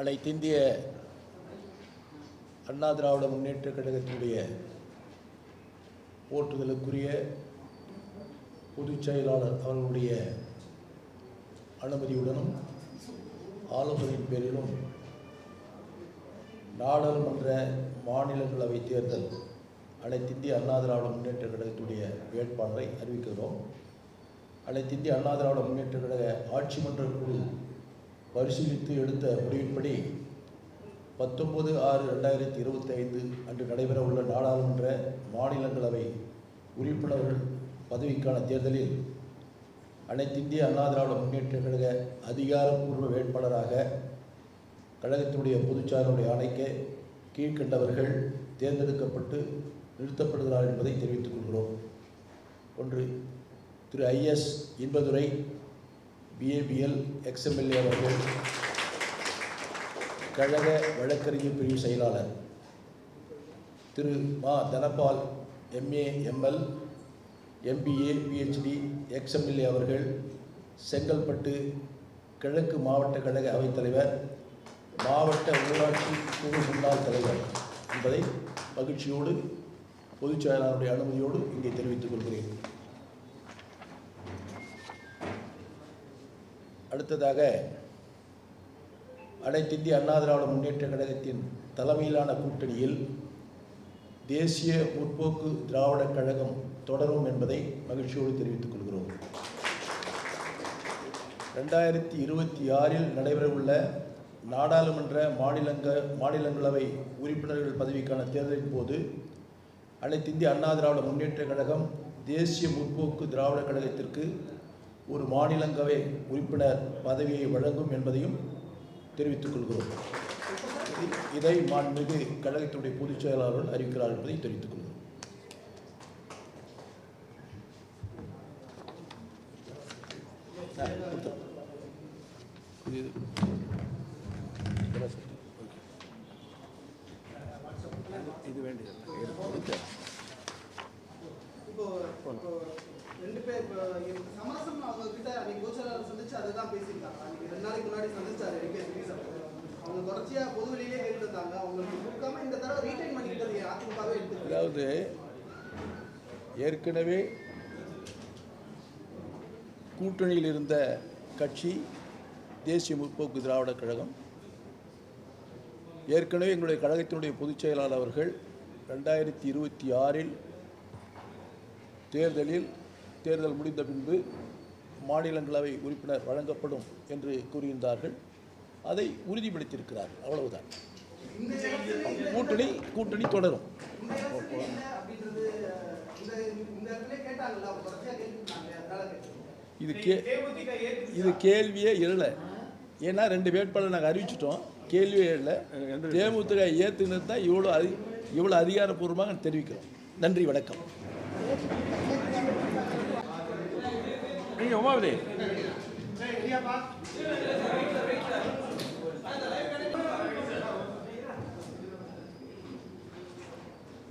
அனைத்திந்திய அண்ணா திராவிட முன்னேற்ற கழகத்தினுடைய போற்றுதலுக்குரிய பொதுச் செயலாளர் அவர்களுடைய அனுமதியுடனும் ஆலோசனையின் பேரிலும் நாடாளுமன்ற மாநிலங்களவை தேர்தல் அனைத்திந்திய அண்ணா திராவிட முன்னேற்ற கழகத்துடைய வேட்பாளரை அறிவிக்கிறோம். அனைத்திந்திய அண்ணா திராவிட முன்னேற்ற கழக ஆட்சி மன்ற குழு பரிசீலித்து எடுத்த முடிவின்படி பத்தொன்பது ஆறு ரெண்டாயிரத்தி இருபத்தி ஐந்து அன்று நடைபெறவுள்ள நாடாளுமன்ற மாநிலங்களவை உறுப்பினர்கள் பதவிக்கான தேர்தலில் அனைத்திந்திய அண்ணா திராவிட முன்னேற்ற கழக அதிகாரப்பூர்வ வேட்பாளராக கழகத்தினுடைய பொதுச்சாரனுடைய ஆணைக்கு கீழ்கண்டவர்கள் தேர்ந்தெடுக்கப்பட்டு நிறுத்தப்படுகிறார் என்பதை தெரிவித்துக் கொள்கிறோம். ஒன்று Thiru I S Inbadurai BA BL ex MLA அவர்கள் கழக வழக்கறிஞர் பிரிவு செயலாளர் Thiru Ma Dhanapal MA ML MBA PhD ex MLA அவர்கள் செங்கல்பட்டு கிழக்கு மாவட்ட கழக அவைத்தலைவர் மாவட்ட ஊராட்சி குழு முன்னாள் தலைவர் என்பதை மகிழ்ச்சியோடு பொதுச் செயலாளருடைய அனுமதியோடு இங்கே தெரிவித்துக் கொள்கிறேன். அடுத்ததாக அனைத்திந்திய அண்ணா திராவிட முன்னேற்ற கழகத்தின் தலைமையிலான கூட்டணியில் தேசிய முற்போக்கு திராவிட கழகம் தொடரும் என்பதை மகிழ்ச்சியோடு தெரிவித்துக் கொள்கிறோம். ரெண்டாயிரத்தி இருபத்தி ஆறில் நடைபெறவுள்ள நாடாளுமன்ற மாநிலங்க மாநிலங்களவை உறுப்பினர்கள் பதவிக்கான தேர்தலின் போது அனைத்திந்திய அண்ணா திராவிட முன்னேற்ற கழகம் தேசிய முற்போக்கு திராவிட கழகத்திற்கு ஒரு மாநிலங்களவை உறுப்பினர் பதவியை வழங்கும் என்பதையும் தெரிவித்துக் கொள்கிறோம். இதை மாண்புமிகு கழகத்தினுடைய பொதுச் செயலாளர்கள் அறிவிக்கிறார் என்பதை தெரிவித்துக் கொள்கிறோம். இது- பேசியிருக்காங்க. ரெண்டு நாளைக்கு முன்னாடி சந்திச்சாரு அவங்க பொது வெளியிலே இருந்தாங்க அவங்களுக்கு கொடுக்காம இந்த தடவை பண்ணிக்கிட்டது அதிமுகவே எடுத்து அதாவது ஏற்கனவே கூட்டணியில் இருந்த கட்சி தேசிய முற்போக்கு திராவிட கழகம் ஏற்கனவே எங்களுடைய கழகத்தினுடைய பொதுச் செயலாளர் அவர்கள் ரெண்டாயிரத்தி இருபத்தி ஆறில் தேர்தலில் தேர்தல் முடிந்த பின்பு மாநிலங்களவை உறுப்பினர் வழங்கப்படும் என்று கூறியிருந்தார்கள். அதை உறுதிப்படுத்தியிருக்கிறார். அவ்வளவுதான். கூட்டணி கூட்டணி தொடரும். இது கே இது கேள்வியே இல்லை ஏன்னா ரெண்டு வேட்பாளர் நாங்கள் அறிவிச்சிட்டோம். கேள்வியே இல்லை தேமுதிக ஏற்றுனது தான் இவ்வளோ அதி இவ்வளோ அதிகாரப்பூர்வமாக தெரிவிக்கிறோம். நன்றி வணக்கம். Vamos abrir.